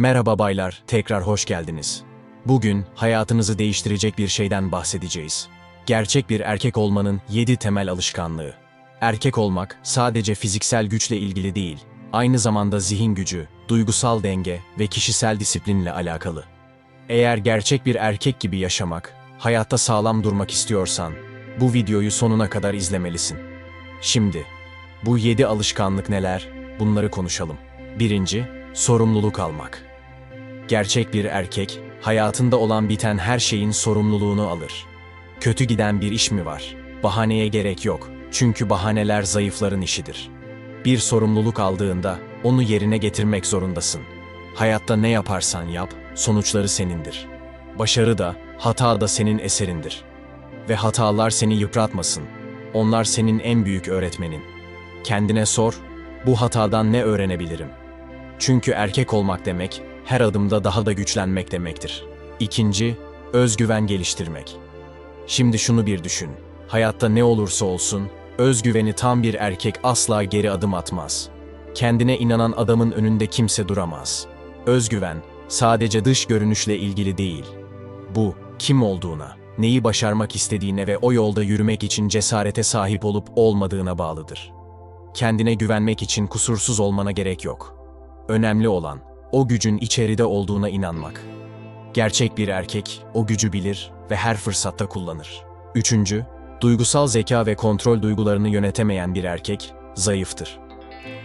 Merhaba baylar, tekrar hoş geldiniz. Bugün hayatınızı değiştirecek bir şeyden bahsedeceğiz. Gerçek bir erkek olmanın 7 temel alışkanlığı. Erkek olmak sadece fiziksel güçle ilgili değil, aynı zamanda zihin gücü, duygusal denge ve kişisel disiplinle alakalı. Eğer gerçek bir erkek gibi yaşamak, hayatta sağlam durmak istiyorsan, bu videoyu sonuna kadar izlemelisin. Şimdi, bu 7 alışkanlık neler? Bunları konuşalım. Birinci, sorumluluk almak. Gerçek bir erkek, hayatında olan biten her şeyin sorumluluğunu alır. Kötü giden bir iş mi var? Bahaneye gerek yok. Çünkü bahaneler zayıfların işidir. Bir sorumluluk aldığında onu yerine getirmek zorundasın. Hayatta ne yaparsan yap, sonuçları senindir. Başarı da, hata da senin eserindir. Ve hatalar seni yıpratmasın. Onlar senin en büyük öğretmenin. Kendine sor, bu hatadan ne öğrenebilirim? Çünkü erkek olmak demek, her adımda daha da güçlenmek demektir. İkinci, özgüven geliştirmek. Şimdi şunu bir düşün. Hayatta ne olursa olsun, özgüveni tam bir erkek asla geri adım atmaz. Kendine inanan adamın önünde kimse duramaz. Özgüven, sadece dış görünüşle ilgili değil. Bu, kim olduğuna, neyi başarmak istediğine ve o yolda yürümek için cesarete sahip olup olmadığına bağlıdır. Kendine güvenmek için kusursuz olmana gerek yok. Önemli olan, o gücün içeride olduğuna inanmak. Gerçek bir erkek o gücü bilir ve her fırsatta kullanır. Üçüncü, duygusal zeka ve kontrol duygularını yönetemeyen bir erkek zayıftır.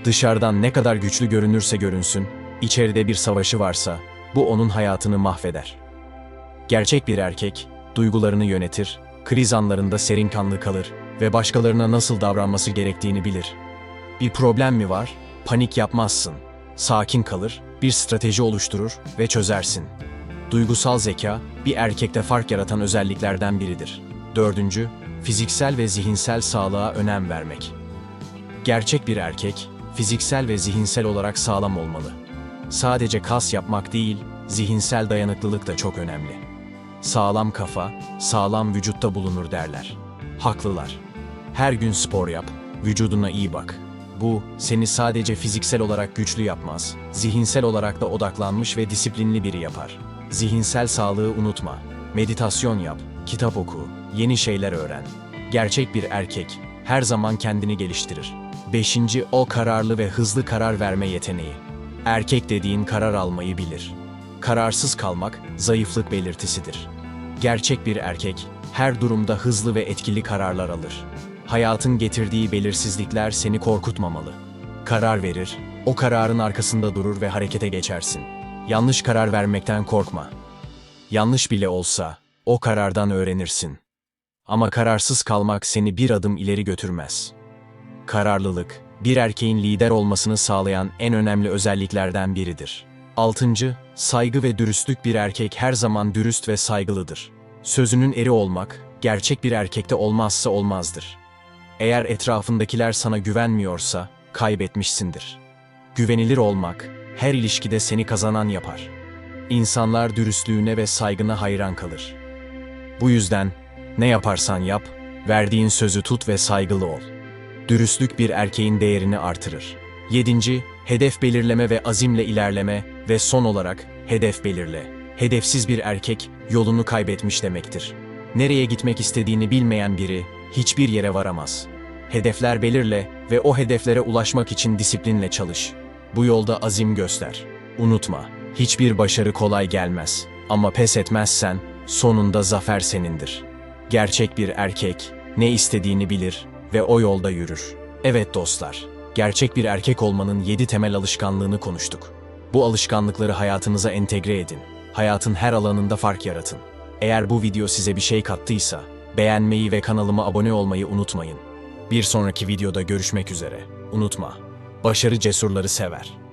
Dışarıdan ne kadar güçlü görünürse görünsün, içeride bir savaşı varsa bu onun hayatını mahveder. Gerçek bir erkek duygularını yönetir, kriz anlarında serin kanlı kalır ve başkalarına nasıl davranması gerektiğini bilir. Bir problem mi var? Panik yapmazsın. Sakin kalır, bir strateji oluşturur ve çözersin. Duygusal zeka, bir erkekte fark yaratan özelliklerden biridir. Dördüncü, fiziksel ve zihinsel sağlığa önem vermek. Gerçek bir erkek, fiziksel ve zihinsel olarak sağlam olmalı. Sadece kas yapmak değil, zihinsel dayanıklılık da çok önemli. Sağlam kafa, sağlam vücutta bulunur derler. Haklılar. Her gün spor yap, vücuduna iyi bak. Bu, seni sadece fiziksel olarak güçlü yapmaz, zihinsel olarak da odaklanmış ve disiplinli biri yapar. Zihinsel sağlığı unutma. Meditasyon yap, kitap oku, yeni şeyler öğren. Gerçek bir erkek, her zaman kendini geliştirir. Beşinci, o kararlı ve hızlı karar verme yeteneği. Erkek dediğin karar almayı bilir. Kararsız kalmak, zayıflık belirtisidir. Gerçek bir erkek, her durumda hızlı ve etkili kararlar alır. Hayatın getirdiği belirsizlikler seni korkutmamalı. Karar verir, o kararın arkasında durur ve harekete geçersin. Yanlış karar vermekten korkma. Yanlış bile olsa, o karardan öğrenirsin. Ama kararsız kalmak seni bir adım ileri götürmez. Kararlılık, bir erkeğin lider olmasını sağlayan en önemli özelliklerden biridir. Altıncı, saygı ve dürüstlük bir erkek her zaman dürüst ve saygılıdır. Sözünün eri olmak, gerçek bir erkekte olmazsa olmazdır. Eğer etrafındakiler sana güvenmiyorsa, kaybetmişsindir. Güvenilir olmak, her ilişkide seni kazanan yapar. İnsanlar dürüstlüğüne ve saygına hayran kalır. Bu yüzden, ne yaparsan yap, verdiğin sözü tut ve saygılı ol. Dürüstlük bir erkeğin değerini artırır. Yedinci, hedef belirleme ve azimle ilerleme ve son olarak hedef belirle. Hedefsiz bir erkek yolunu kaybetmiş demektir. Nereye gitmek istediğini bilmeyen biri hiçbir yere varamaz. Hedefler belirle ve o hedeflere ulaşmak için disiplinle çalış. Bu yolda azim göster. Unutma, hiçbir başarı kolay gelmez ama pes etmezsen sonunda zafer senindir. Gerçek bir erkek ne istediğini bilir ve o yolda yürür. Evet dostlar, gerçek bir erkek olmanın 7 temel alışkanlığını konuştuk. Bu alışkanlıkları hayatınıza entegre edin. Hayatın her alanında fark yaratın. Eğer bu video size bir şey kattıysa, beğenmeyi ve kanalıma abone olmayı unutmayın. Bir sonraki videoda görüşmek üzere. Unutma, başarı cesurları sever.